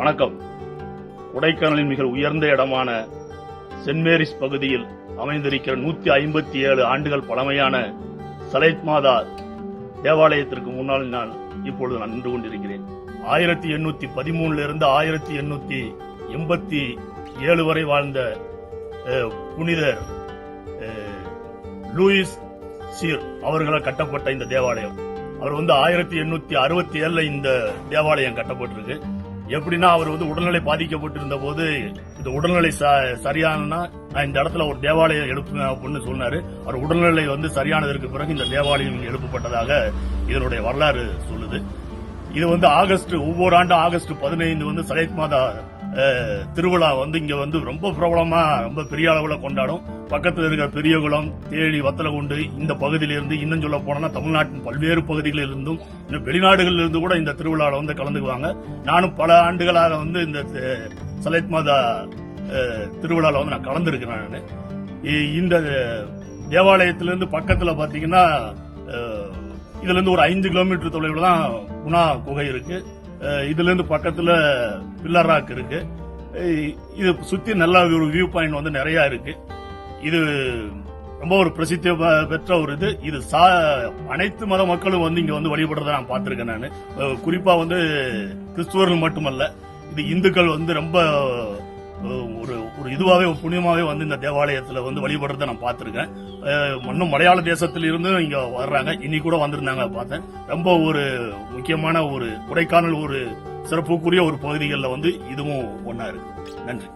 வணக்கம். கொடைக்கானலின் மிக உயர்ந்த இடமான சென்ட் மேரிஸ் பகுதியில் அமைந்திருக்கிற நூத்தி ஐம்பத்தி ஏழு ஆண்டுகள் பழமையான சலைத் மாதா தேவாலயத்திற்கு முன்னால் நான் இப்பொழுது நான் நின்று கொண்டிருக்கிறேன். ஆயிரத்தி எண்ணூத்தி பதிமூணுல இருந்து ஆயிரத்தி எண்ணூத்தி எண்பத்தி ஏழு வரை வாழ்ந்த புனிதர் லூயிஸ் சீர் அவர்களால் கட்டப்பட்ட இந்த தேவாலயம். அவர் வந்து ஆயிரத்தி எண்ணூத்தி அறுபத்தி ஏழுல இந்த தேவாலயம் கட்டப்பட்டிருக்கு. எப்படின்னா அவர் வந்து உடல்நிலை பாதிக்கப்பட்டிருந்த போது இந்த உடல்நிலை ச- சரியானா நான் இந்த இடத்துல ஒரு தேவாலயம் எழுப்புவேன் அப்படின்னு சொன்னாரு. அவர் உடல்நிலை வந்து சரியானதற்கு பிறகு இந்த தேவாலயம் எழுப்பப்பட்டதாக இதனுடைய வரலாறு சொல்லுது. இது வந்து ஆகஸ்ட் ஒவ்வொரு ஆண்டு ஆகஸ்ட் பதினைந்து வந்து சரத் மாதா திருவிழா வந்து இங்க வந்து ரொம்ப பிரபலமா ரொம்ப பெரிய அளவுல கொண்டாடும். பக்கத்துல இருக்கிற பெரியகுளம் தேனி வத்தலகுண்டு இந்த பகுதியிலிருந்து இன்னும் சொல்ல போனா தமிழ்நாட்டின் பல்வேறு பகுதிகளில் இருந்தும் இன்னும் வெளிநாடுகளில் இருந்து கூட இந்த திருவிழாவில் வந்து கலந்துக்குவாங்க. நானும் பல ஆண்டுகளாக வந்து இந்த சலைத் மாதா திருவிழாவில் வந்து நான் கலந்துருக்கிறேன் நான். இந்த தேவாலயத்திலிருந்து பக்கத்துல பாத்தீங்கன்னா இதுலேருந்து இதுல இருந்து ஒரு ஐந்து கிலோமீட்டர் தொலைவில் தான் குணா குகை இருக்கு. இதுல இருந்து பக்கத்துல பில்லர் இருக்கு. இது சுத்தி நல்ல ஒரு வியூ பாயிண்ட் வந்து நிறைய இருக்கு. இது ரொம்ப ஒரு பிரசித்தி பெற்ற ஒரு இது. இது சா அனைத்து மத மக்களும் வந்து இங்க வந்து வழிபடுறத நான் பார்த்திருக்கேன் நான். குறிப்பா வந்து கிறிஸ்துவர்கள் மட்டுமல்ல இது இந்துக்கள் வந்து ரொம்ப ஒரு ஒரு இதுவாகவே ஒரு புண்ணியமாகவே வந்து இந்த தேவாலயத்தில் வந்து வழிபடுறத நான் பார்த்துருக்கேன். இன்னும் மலையாள தேசத்திலிருந்து இங்கே வர்றாங்க. இன்னி கூட வந்திருந்தாங்க பார்த்தேன். ரொம்ப ஒரு முக்கியமான ஒரு கொடைக்கானல் ஒரு சிறப்புக்குரிய ஒரு பகுதிகளில் வந்து இதுவும் ஒன்றா இருக்கு. நன்றி.